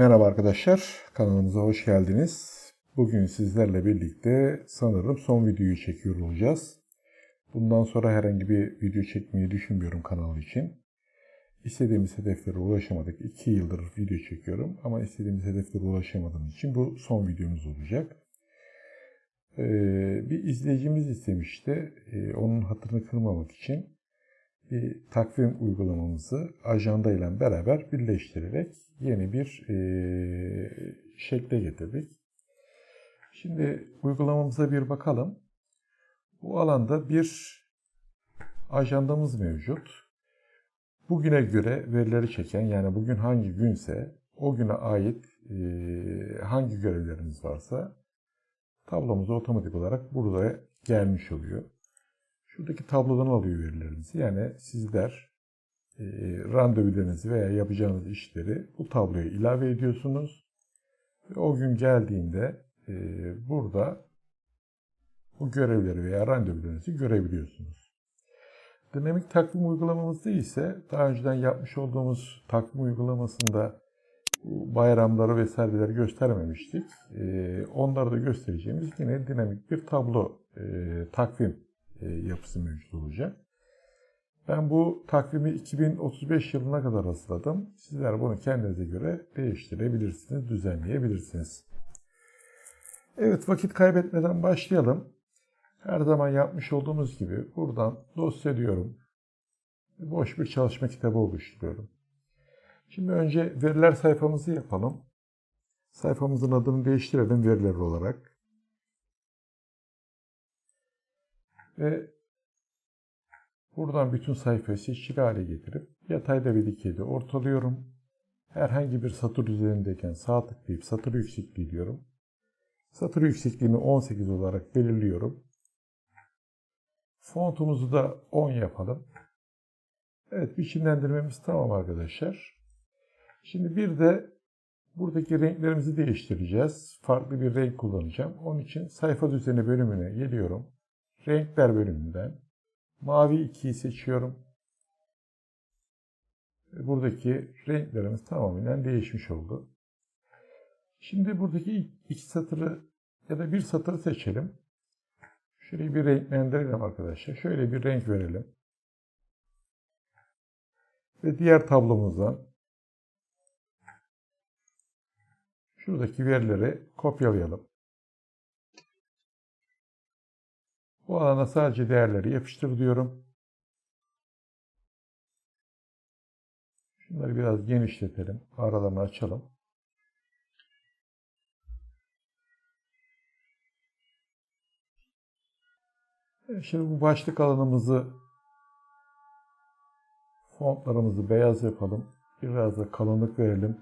Merhaba arkadaşlar, kanalımıza hoş geldiniz. Bugün sizlerle birlikte sanırım son videoyu çekiyor olacağız. Bundan sonra herhangi bir video çekmeyi düşünmüyorum kanal için. İstediğimiz hedeflere ulaşamadık. 2 yıldır video çekiyorum ama istediğimiz hedeflere ulaşamadığım için bu son videomuz olacak. Ee, bir izleyicimiz istemişti. Ee, onun hatırını kırmamak için bir takvim uygulamamızı ajanda ile beraber birleştirerek yeni bir e, şekle getirdik. Şimdi uygulamamıza bir bakalım. Bu alanda bir ajandamız mevcut. Bugüne göre verileri çeken yani bugün hangi günse o güne ait e, hangi görevlerimiz varsa tablomuz otomatik olarak burada gelmiş oluyor. Şuradaki tablodan alıyor verilerinizi. Yani sizler e, randevularınızı veya yapacağınız işleri bu tabloya ilave ediyorsunuz. Ve o gün geldiğinde e, burada bu görevleri veya randevularınızı görebiliyorsunuz. Dinamik takvim uygulamamızda ise daha önceden yapmış olduğumuz takvim uygulamasında bayramları vesaireleri göstermemiştik. E, onları da göstereceğimiz yine dinamik bir tablo e, takvim yapısı mevcut olacak. Ben bu takvimi 2035 yılına kadar hazırladım. Sizler bunu kendinize göre değiştirebilirsiniz, düzenleyebilirsiniz. Evet vakit kaybetmeden başlayalım. Her zaman yapmış olduğumuz gibi buradan dosya diyorum. Boş bir çalışma kitabı oluşturuyorum. Şimdi önce veriler sayfamızı yapalım. Sayfamızın adını değiştirelim veriler olarak. Ve buradan bütün sayfayı seçili hale getirip yatayda ve dikeyde ortalıyorum. Herhangi bir satır üzerindeyken sağ tıklayıp satır yüksekliği diyorum. Satır yüksekliğini 18 olarak belirliyorum. Fontumuzu da 10 yapalım. Evet biçimlendirmemiz tamam arkadaşlar. Şimdi bir de buradaki renklerimizi değiştireceğiz. Farklı bir renk kullanacağım. Onun için sayfa düzeni bölümüne geliyorum. Renkler bölümünden mavi 2'yi seçiyorum. Buradaki renklerimiz tamamen değişmiş oldu. Şimdi buradaki iki satırı ya da bir satırı seçelim. Şöyle bir renklendirelim arkadaşlar. Şöyle bir renk verelim. Ve diğer tablomuzdan şuradaki verileri kopyalayalım. Bu alana sadece değerleri yapıştır diyorum. Şunları biraz genişletelim. Aralarını açalım. Şimdi bu başlık alanımızı fontlarımızı beyaz yapalım. Biraz da kalınlık verelim.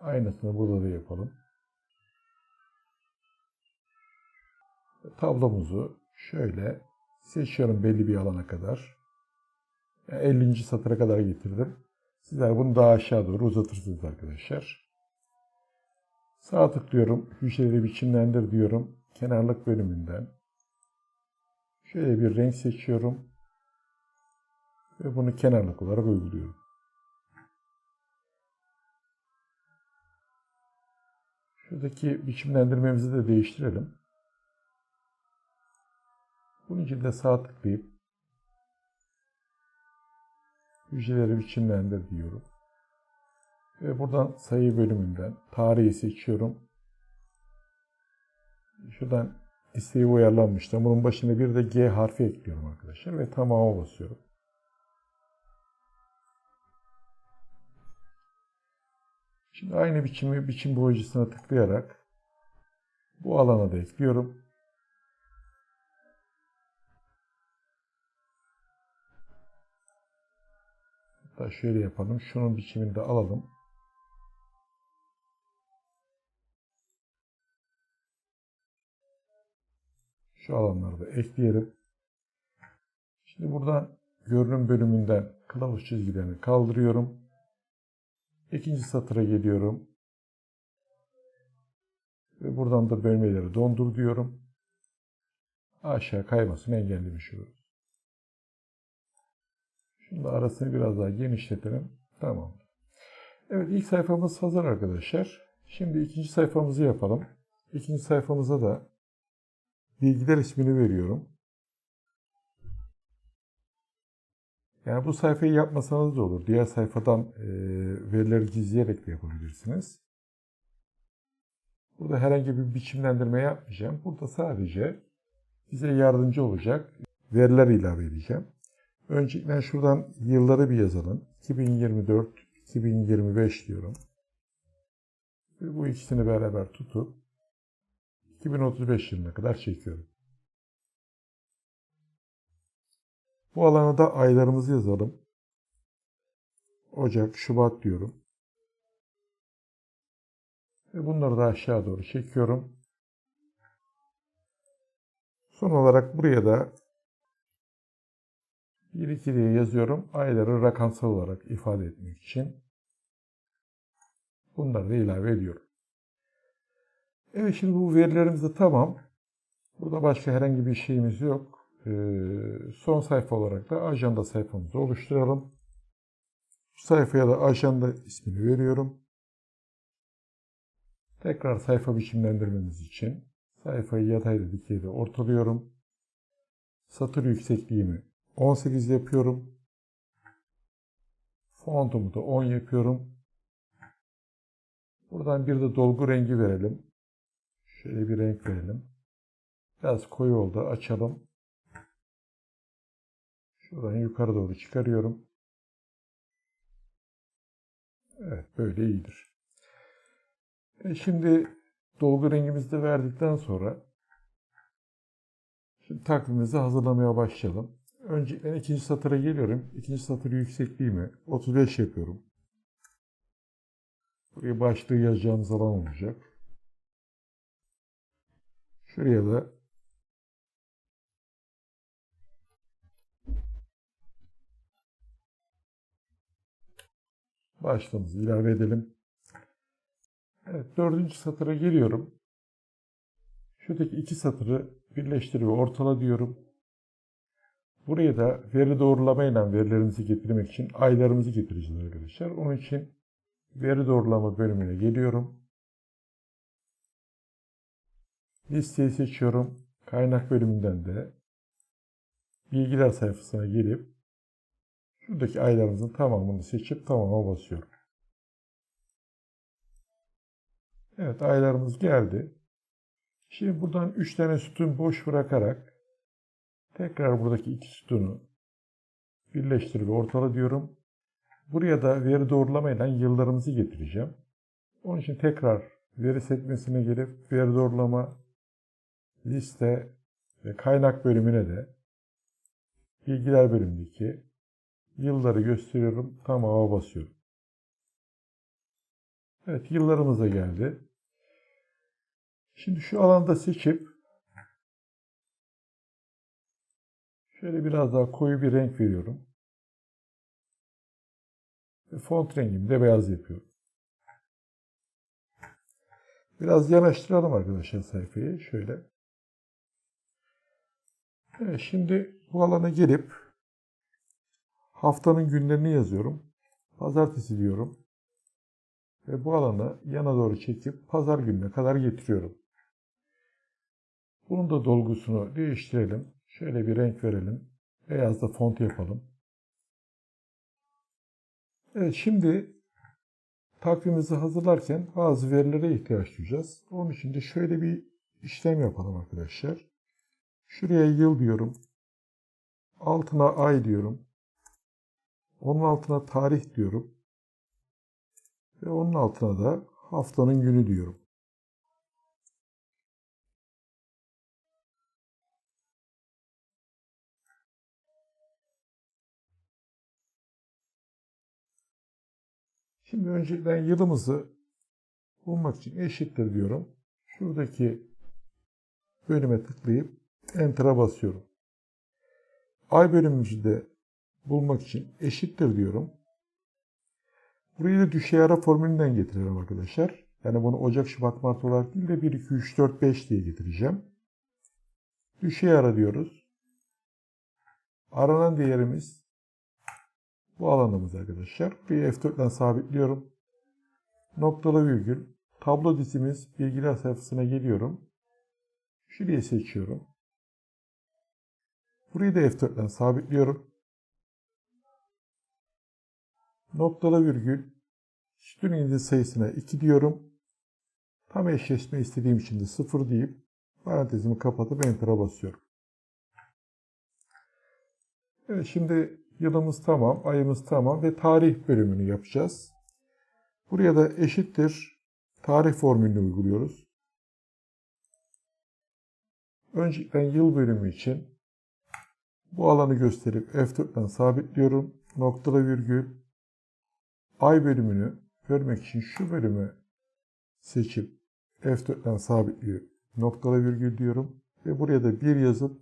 Aynısını burada da yapalım. Tablomuzu şöyle seçiyorum belli bir alana kadar. Yani 50. satıra kadar getirdim. Sizler bunu daha aşağı doğru uzatırsınız arkadaşlar. Sağ tıklıyorum. Hücreleri biçimlendir diyorum. Kenarlık bölümünden. Şöyle bir renk seçiyorum. Ve bunu kenarlık olarak uyguluyorum. Şuradaki biçimlendirmemizi de değiştirelim. Bunun için de sağ tıklayıp hücreleri biçimlendir diyorum. Ve buradan sayı bölümünden tarihi seçiyorum. Şuradan isteği uyarlanmıştı. Bunun başına bir de G harfi ekliyorum arkadaşlar ve tamama basıyorum. Şimdi aynı biçimi biçim boyacısına tıklayarak bu alana da ekliyorum. Hatta şöyle yapalım. Şunun biçimini de alalım. Şu alanları da ekleyelim. Şimdi buradan görünüm bölümünden kılavuz çizgilerini kaldırıyorum. İkinci satıra geliyorum. Ve buradan da bölmeleri dondur diyorum. Aşağı kaymasını engellemiş oluruz. Şunu da arasını biraz daha genişletelim. Tamam. Evet ilk sayfamız hazır arkadaşlar. Şimdi ikinci sayfamızı yapalım. İkinci sayfamıza da bilgiler ismini veriyorum. Yani bu sayfayı yapmasanız da olur. Diğer sayfadan e, verileri gizleyerek de yapabilirsiniz. Burada herhangi bir biçimlendirme yapmayacağım. Burada sadece bize yardımcı olacak veriler ilave edeceğim. Öncelikle şuradan yılları bir yazalım. 2024, 2025 diyorum. Ve bu ikisini beraber tutup 2035 yılına kadar çekiyorum. Bu alana da aylarımızı yazalım. Ocak, Şubat diyorum. Ve bunları da aşağı doğru çekiyorum. Son olarak buraya da 1-2 diye yazıyorum. Ayları rakamsal olarak ifade etmek için. Bunları da ilave ediyorum. Evet şimdi bu verilerimiz de tamam. Burada başka herhangi bir şeyimiz yok. Ee, son sayfa olarak da ajanda sayfamızı oluşturalım. Bu sayfaya da ajanda ismini veriyorum. Tekrar sayfa biçimlendirmemiz için sayfayı yatayda dikeyde ortalıyorum. Satır yüksekliğimi 18 yapıyorum. Fontumu da 10 yapıyorum. Buradan bir de dolgu rengi verelim. Şöyle bir renk verelim. Biraz koyu oldu. Açalım. Şuradan yukarı doğru çıkarıyorum. Evet böyle iyidir. E şimdi dolgu rengimizi de verdikten sonra şimdi takvimimizi hazırlamaya başlayalım. Öncelikle ikinci satıra geliyorum. İkinci satır yüksekliğimi 35 yapıyorum. Buraya başlığı yazacağımız alan olacak. Şuraya da başlığımızı ilave edelim. Evet, dördüncü satıra geliyorum. Şuradaki iki satırı birleştir ve ortala diyorum. Buraya da veri doğrulamayla verilerimizi getirmek için aylarımızı getireceğiz arkadaşlar. Onun için veri doğrulama bölümüne geliyorum. Listeyi seçiyorum. Kaynak bölümünden de bilgiler sayfasına gelip şuradaki aylarımızın tamamını seçip tamama basıyorum. Evet aylarımız geldi. Şimdi buradan 3 tane sütun boş bırakarak tekrar buradaki iki sütunu birleştir ve ortala diyorum. Buraya da veri doğrulamayla yıllarımızı getireceğim. Onun için tekrar veri sekmesine gelip veri doğrulama liste ve kaynak bölümüne de bilgiler bölümündeki yılları gösteriyorum. Tamam'a basıyorum. Evet yıllarımız da geldi. Şimdi şu alanda seçip şöyle biraz daha koyu bir renk veriyorum. Ve font rengimi de beyaz yapıyorum. Biraz yanaştıralım arkadaşlar sayfayı. Şöyle. Evet, şimdi bu alana gelip haftanın günlerini yazıyorum. Pazartesi diyorum. Ve bu alanı yana doğru çekip pazar gününe kadar getiriyorum. Bunun da dolgusunu değiştirelim. Şöyle bir renk verelim. Beyaz da font yapalım. Evet şimdi takvimimizi hazırlarken bazı verilere ihtiyaç duyacağız. Onun için de şöyle bir işlem yapalım arkadaşlar. Şuraya yıl diyorum. Altına ay diyorum. Onun altına tarih diyorum. Ve onun altına da haftanın günü diyorum. Şimdi öncelikle yılımızı bulmak için eşittir diyorum. Şuradaki bölüme tıklayıp Enter'a basıyorum. Ay bölümümüzü de bulmak için eşittir diyorum. Burayı da düşey ara formülünden getiriyorum arkadaşlar. Yani bunu Ocak, Şubat, Mart olarak değil de 1, 2, 3, 4, 5 diye getireceğim. Düşey ara diyoruz. Aranan değerimiz bu alanımız arkadaşlar. Bir F4'den sabitliyorum. noktalı virgül, tablo dizimiz bilgiler sayfasına geliyorum. Şurayı seçiyorum. Burayı da F4'ten sabitliyorum. Noktalı virgül, sütun indi sayısına 2 diyorum. Tam eşleşme istediğim için de 0 deyip parantezimi kapatıp Enter'a basıyorum. Evet şimdi yılımız tamam, ayımız tamam ve tarih bölümünü yapacağız. Buraya da eşittir tarih formülünü uyguluyoruz. Öncelikle yıl bölümü için bu alanı gösterip F4'ten sabitliyorum. Noktalı virgül. Ay bölümünü görmek için şu bölümü seçip F4'ten sabitliyor. Noktalı virgül diyorum. Ve buraya da bir yazıp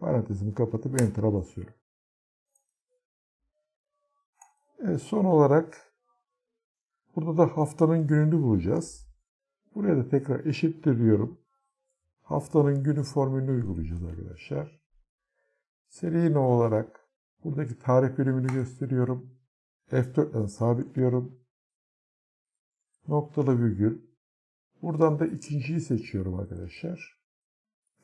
parantezimi kapatıp Enter'a basıyorum. Evet, son olarak burada da haftanın gününü bulacağız. Buraya da tekrar eşittir diyorum. Haftanın günü formülünü uygulayacağız arkadaşlar. Seri no olarak buradaki tarih bölümünü gösteriyorum. F4'ten sabitliyorum. Noktalı virgül. Buradan da ikinciyi seçiyorum arkadaşlar.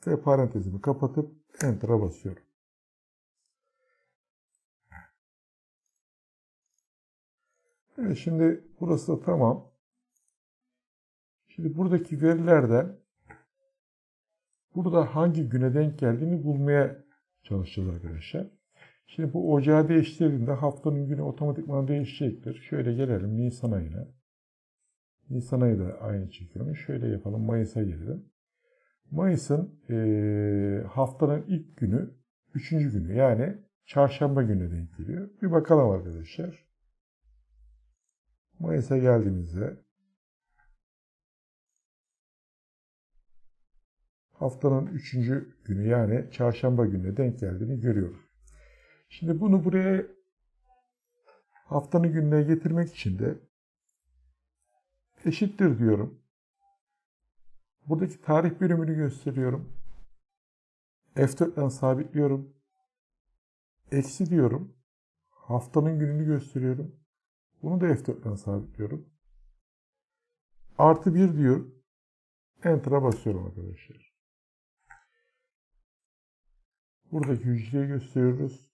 Ve parantezimi kapatıp Enter'a basıyorum. Evet şimdi burası da tamam. Şimdi buradaki verilerden burada hangi güne denk geldiğini bulmaya çalışacağız arkadaşlar. Şimdi bu ocağı değiştirdiğinde haftanın günü otomatikman değişecektir. Şöyle gelelim Nisan ayına. Nisan ayı da aynı çekiyorum. Şöyle yapalım. Mayıs'a gelelim. Mayıs'ın e, haftanın ilk günü, üçüncü günü yani çarşamba günü denk geliyor. Bir bakalım arkadaşlar. Mayıs'a geldiğimizde haftanın üçüncü günü yani çarşamba gününe denk geldiğini görüyoruz. Şimdi bunu buraya haftanın gününe getirmek için de eşittir diyorum. Buradaki tarih bölümünü gösteriyorum. F4'ten sabitliyorum. Eksi diyorum. Haftanın gününü gösteriyorum. Bunu da F4'ten sabitliyorum. Artı 1 diyor. Enter'a basıyorum arkadaşlar. Buradaki hücreyi gösteriyoruz.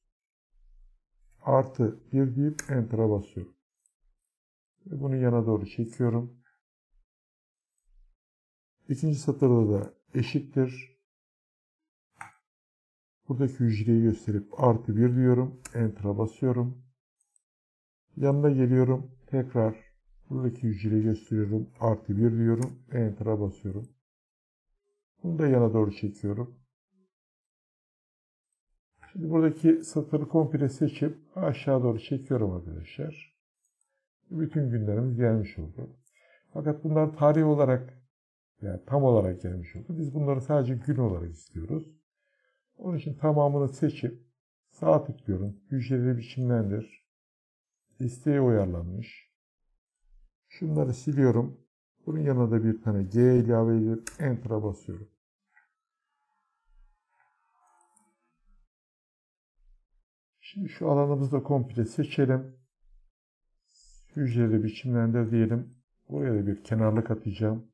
Artı 1 deyip Enter'a basıyorum. Ve bunu yana doğru çekiyorum. İkinci satırda da eşittir. Buradaki hücreyi gösterip artı 1 diyorum. Enter'a basıyorum. Yanına geliyorum. Tekrar buradaki hücreyi gösteriyorum. Artı 1 diyorum. Enter'a basıyorum. Bunu da yana doğru çekiyorum. Şimdi buradaki satırı komple seçip aşağı doğru çekiyorum arkadaşlar. Bütün günlerimiz gelmiş oldu. Fakat bunlar tarih olarak yani tam olarak gelmiş oldu. Biz bunları sadece gün olarak istiyoruz. Onun için tamamını seçip sağ tıklıyorum. Hücreleri biçimlendir. Listeye uyarlanmış. Şunları siliyorum. Bunun yanına da bir tane G ilave edip Enter'a basıyorum. Şimdi şu alanımızı da komple seçelim. Hücreleri biçimlendir diyelim. Buraya da bir kenarlık atacağım.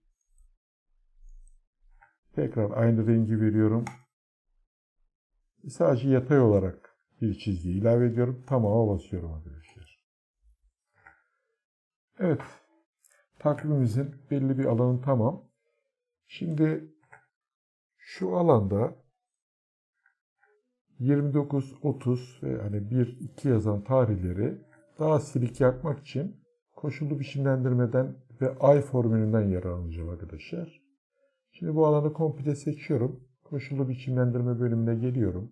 Tekrar aynı rengi veriyorum. Sadece yatay olarak bir çizgi ilave ediyorum. Tamama basıyorum arkadaşlar. Evet. Takvimimizin belli bir alanı tamam. Şimdi şu alanda 29, 30 ve hani 1, 2 yazan tarihleri daha silik yapmak için koşullu biçimlendirmeden ve ay formülünden yararlanacağım arkadaşlar. Şimdi bu alanı komple seçiyorum. Koşullu biçimlendirme bölümüne geliyorum.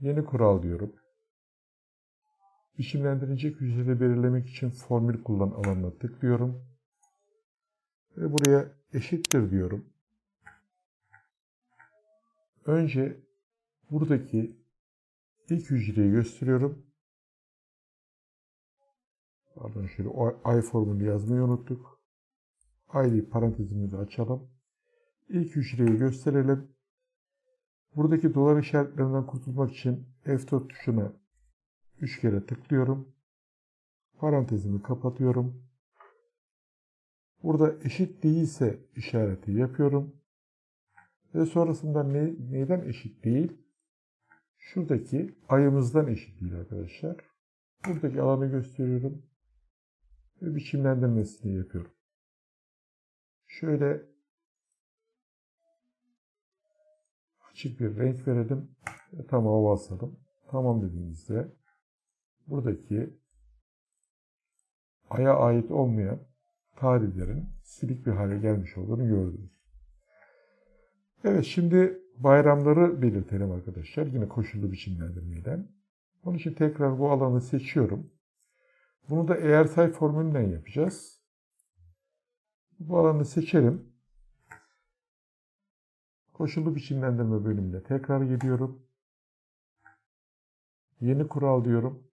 Yeni kural diyorum. Biçimlendirilecek hücreleri belirlemek için formül kullan alanına tıklıyorum. Ve buraya eşittir diyorum. Önce buradaki ilk hücreyi gösteriyorum. Pardon şöyle ay formülü yazmayı unuttuk. Aylı parantezimizi açalım. İlk hücreyi gösterelim. Buradaki dolar işaretlerinden kurtulmak için F4 tuşuna 3 kere tıklıyorum. Parantezimi kapatıyorum. Burada eşit değilse işareti yapıyorum. Ve sonrasında ne, neyden eşit değil? Şuradaki ayımızdan eşit değil arkadaşlar. Buradaki alanı gösteriyorum. Ve biçimlendirmesini yapıyorum. Şöyle açık bir renk verelim. Ve tamam basalım. Tamam dediğimizde buradaki aya ait olmayan tarihlerin silik bir hale gelmiş olduğunu gördünüz. Evet şimdi bayramları belirtelim arkadaşlar. Yine koşullu biçimlendirmeyle. Onun için tekrar bu alanı seçiyorum. Bunu da eğer say formülünden yapacağız. Bu alanı seçelim. Koşullu biçimlendirme bölümüne tekrar geliyorum. Yeni kural diyorum.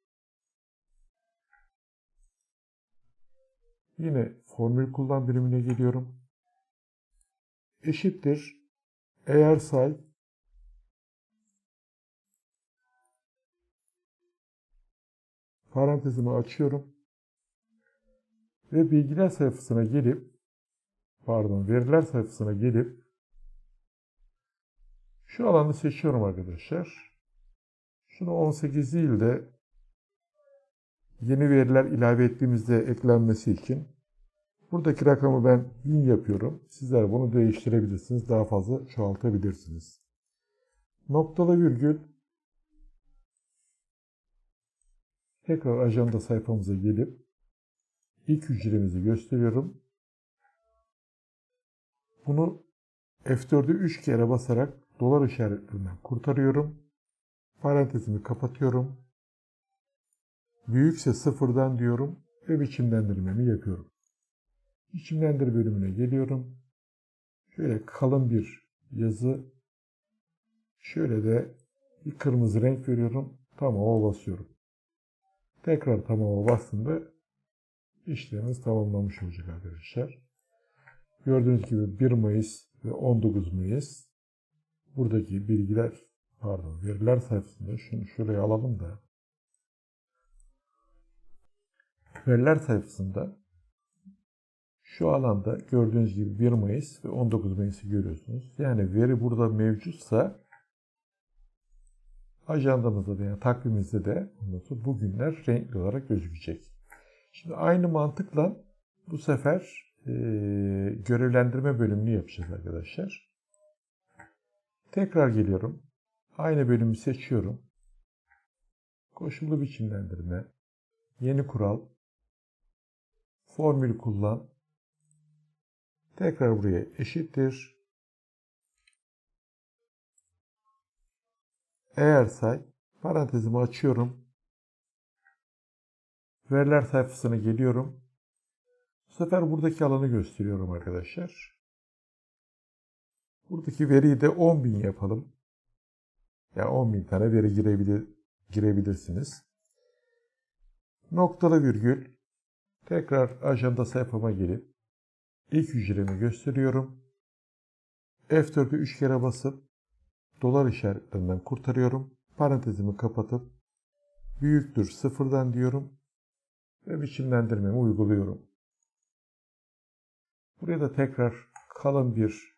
Yine formül kullan birimine geliyorum. Eşittir. Eğer say parantezimi açıyorum ve bilgiler sayfasına gelip pardon veriler sayfasına gelip şu alanı seçiyorum arkadaşlar. Şunu 18 değil de yeni veriler ilave ettiğimizde eklenmesi için buradaki rakamı ben 1000 yapıyorum. Sizler bunu değiştirebilirsiniz. Daha fazla çoğaltabilirsiniz. Noktalı virgül tekrar ajanda sayfamıza gelip ilk hücremizi gösteriyorum. Bunu F4'ü 3 kere basarak dolar işaretlerinden kurtarıyorum. Parantezimi kapatıyorum. Büyükse sıfırdan diyorum ve biçimlendirmemi yapıyorum. Biçimlendir bölümüne geliyorum. Şöyle kalın bir yazı. Şöyle de bir kırmızı renk veriyorum. Tamam'a basıyorum. Tekrar tamama bastığımda işlemimiz tamamlanmış olacak arkadaşlar. Gördüğünüz gibi 1 Mayıs ve 19 Mayıs buradaki bilgiler pardon veriler sayfasında şunu şuraya alalım da veriler sayfasında şu alanda gördüğünüz gibi 1 Mayıs ve 19 Mayıs'ı görüyorsunuz. Yani veri burada mevcutsa ajandamızda da yani takvimimizde de bu günler renkli olarak gözükecek. Şimdi aynı mantıkla bu sefer e, görevlendirme bölümünü yapacağız arkadaşlar. Tekrar geliyorum. Aynı bölümü seçiyorum. Koşullu biçimlendirme, yeni kural, formül kullan, tekrar buraya eşittir. Eğer say, parantezimi açıyorum. Veriler sayfasına geliyorum. Bu sefer buradaki alanı gösteriyorum arkadaşlar. Buradaki veriyi de 10.000 yapalım. Yani 10.000 tane veri girebilir, girebilirsiniz. Noktalı virgül. Tekrar ajanda sayfama gelip ilk hücremi gösteriyorum. F4'ü 3 kere basıp dolar işaretlerinden kurtarıyorum. Parantezimi kapatıp büyüktür sıfırdan diyorum ve biçimlendirmemi uyguluyorum. Buraya da tekrar kalın bir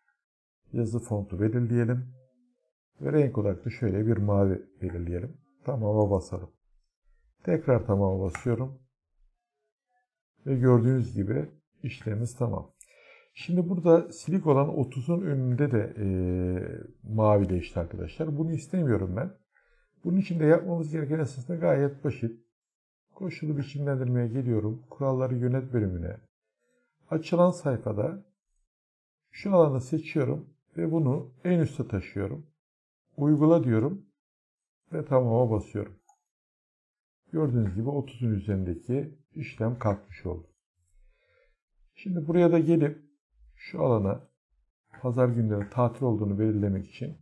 yazı fontu belirleyelim. Ve renk olarak da şöyle bir mavi belirleyelim. Tamama basalım. Tekrar tamama basıyorum. Ve gördüğünüz gibi işlemimiz tamam. Şimdi burada silik olan 30'un önünde de e, mavileşti arkadaşlar. Bunu istemiyorum ben. Bunun için de yapmamız gereken aslında gayet basit. Koşulu biçimlendirmeye geliyorum. Kuralları yönet bölümüne. Açılan sayfada şu alanı seçiyorum ve bunu en üste taşıyorum. Uygula diyorum ve tamama basıyorum. Gördüğünüz gibi 30'un üzerindeki işlem kalkmış oldu. Şimdi buraya da gelip şu alana pazar günleri tatil olduğunu belirlemek için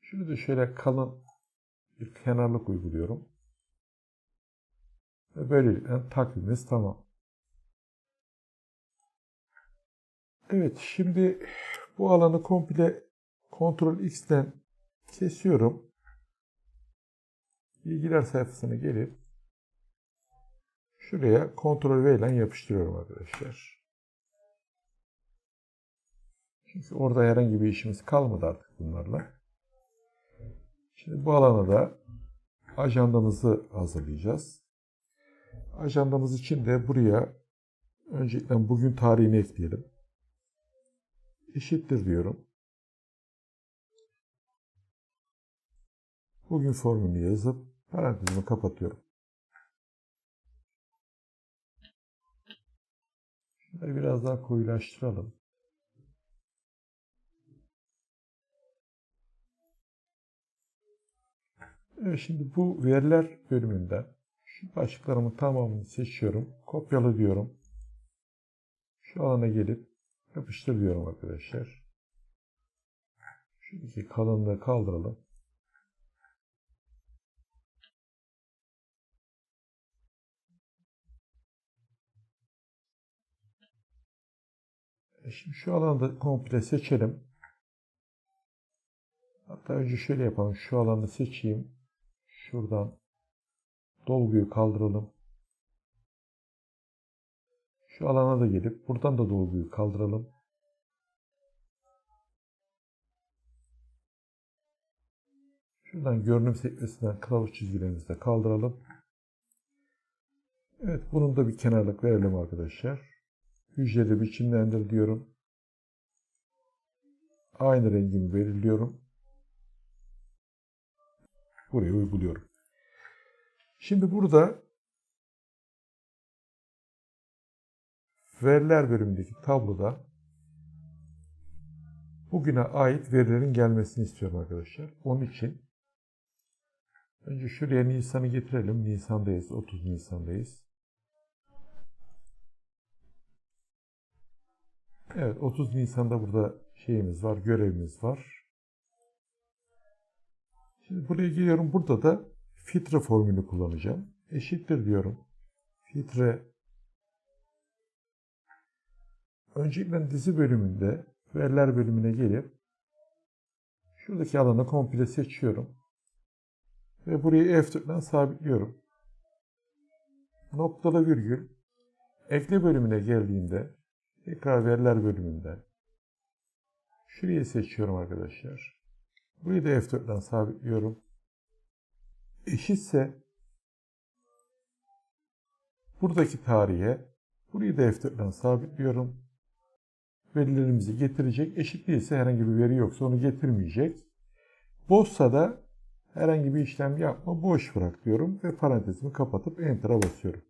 şunu da şöyle kalın bir kenarlık uyguluyorum. Ve böylelikle takvimimiz tamam. Evet şimdi bu alanı komple Ctrl X'ten kesiyorum. Bilgiler sayfasına gelip şuraya Ctrl V ile yapıştırıyorum arkadaşlar. Çünkü orada herhangi bir işimiz kalmadı artık bunlarla. Şimdi bu alana da ajandamızı hazırlayacağız. Ajandamız için de buraya öncelikle bugün tarihini ekleyelim. Eşittir diyorum. Bugün formülünü yazıp parantezimi kapatıyorum. Şunları biraz daha koyulaştıralım. Evet, şimdi bu veriler bölümünden şu başlıklarımın tamamını seçiyorum. Kopyala diyorum. Şu alana gelip yapıştır diyorum arkadaşlar. Şuradaki kalınlığı kaldıralım. Şimdi şu alanı komple seçelim. Hatta önce şöyle yapalım. Şu alanı seçeyim. Şuradan dolguyu kaldıralım. Şu alana da gelip buradan da dolguyu kaldıralım. Şuradan görünüm sekmesinden kılavuz çizgilerimizi de kaldıralım. Evet bunun da bir kenarlık verelim arkadaşlar. Hücreli biçimlendir diyorum. Aynı rengimi belirliyorum. Buraya uyguluyorum. Şimdi burada veriler bölümündeki tabloda bugüne ait verilerin gelmesini istiyorum arkadaşlar. Onun için önce şuraya Nisan'ı getirelim. Nisan'dayız. 30 Nisan'dayız. Evet 30 Nisan'da burada şeyimiz var, görevimiz var. Şimdi buraya geliyorum. Burada da filtre formülü kullanacağım. Eşittir diyorum. Filtre öncelikle dizi bölümünde veriler bölümüne gelip şuradaki alanı komple seçiyorum. Ve burayı F4'den sabitliyorum. Noktalı virgül ekle bölümüne geldiğinde tekrar veriler bölümünde şurayı seçiyorum arkadaşlar. Burayı da F4'den sabitliyorum. Eşitse buradaki tarihe burayı da F4'den sabitliyorum. Verilerimizi getirecek. Eşit değilse herhangi bir veri yoksa onu getirmeyecek. Boşsa da herhangi bir işlem yapma boş bırak diyorum ve parantezimi kapatıp Enter'a basıyorum.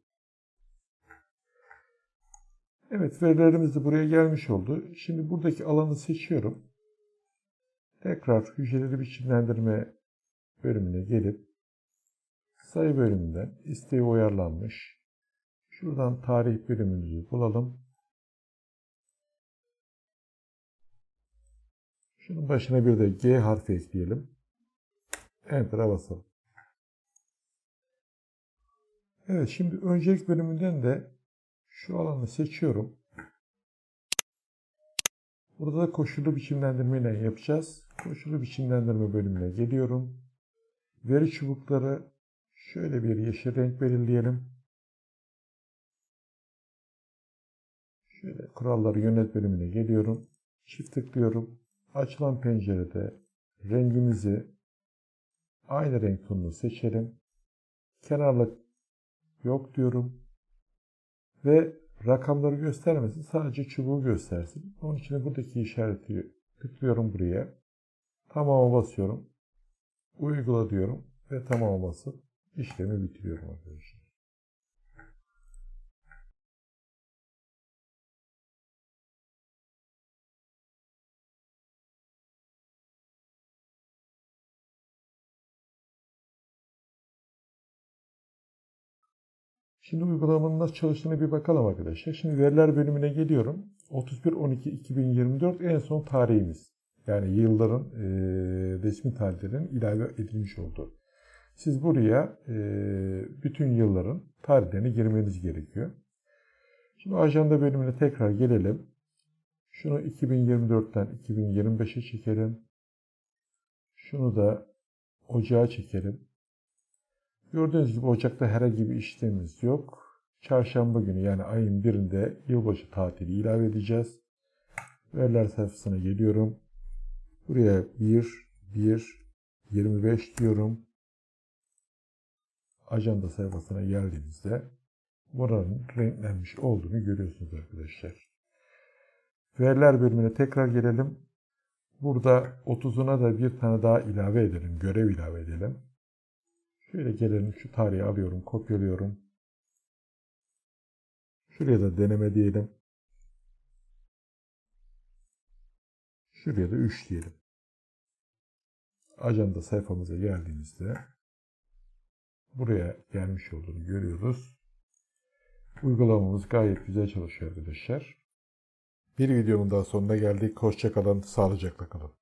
Evet verilerimiz de buraya gelmiş oldu. Şimdi buradaki alanı seçiyorum. Tekrar hücreleri biçimlendirme bölümüne gelip sayı bölümünden isteği uyarlanmış. Şuradan tarih bölümümüzü bulalım. Şunun başına bir de G harfi ekleyelim. Enter'a basalım. Evet şimdi öncelik bölümünden de şu alanı seçiyorum. Burada da koşullu biçimlendirme ile yapacağız. Koşullu biçimlendirme bölümüne geliyorum. Veri çubukları şöyle bir yeşil renk belirleyelim. Şöyle kuralları yönet bölümüne geliyorum. Çift tıklıyorum. Açılan pencerede rengimizi aynı renk tonunu seçelim. Kenarlık yok diyorum. Ve rakamları göstermesin. Sadece çubuğu göstersin. Onun için de buradaki işareti tıklıyorum buraya. Tamam'a basıyorum. Uygula diyorum. Ve tamam'a basıp işlemi bitiriyorum arkadaşlar. Şimdi uygulamanın nasıl çalıştığını bir bakalım arkadaşlar. Şimdi veriler bölümüne geliyorum. 31-12-2024 en son tarihimiz. Yani yılların e, resmi tarihlerin ilave edilmiş olduğu. Siz buraya e, bütün yılların tarihlerini girmeniz gerekiyor. Şimdi ajanda bölümüne tekrar gelelim. Şunu 2024'ten 2025'e çekelim. Şunu da ocağa çekelim. Gördüğünüz gibi Ocak'ta herhangi bir işlemimiz yok. Çarşamba günü yani ayın birinde yılbaşı tatili ilave edeceğiz. Veriler sayfasına geliyorum. Buraya 1, 1, 25 diyorum. Ajanda sayfasına geldiğimizde buranın renklenmiş olduğunu görüyorsunuz arkadaşlar. Veriler bölümüne tekrar gelelim. Burada 30'una da bir tane daha ilave edelim. Görev ilave edelim. Şöyle gelelim şu tarihi alıyorum, kopyalıyorum. Şuraya da deneme diyelim. Şuraya da 3 diyelim. Ajanda sayfamıza geldiğimizde buraya gelmiş olduğunu görüyoruz. Uygulamamız gayet güzel çalışıyor arkadaşlar. Bir videonun daha sonuna geldik. Hoşçakalın, sağlıcakla kalın.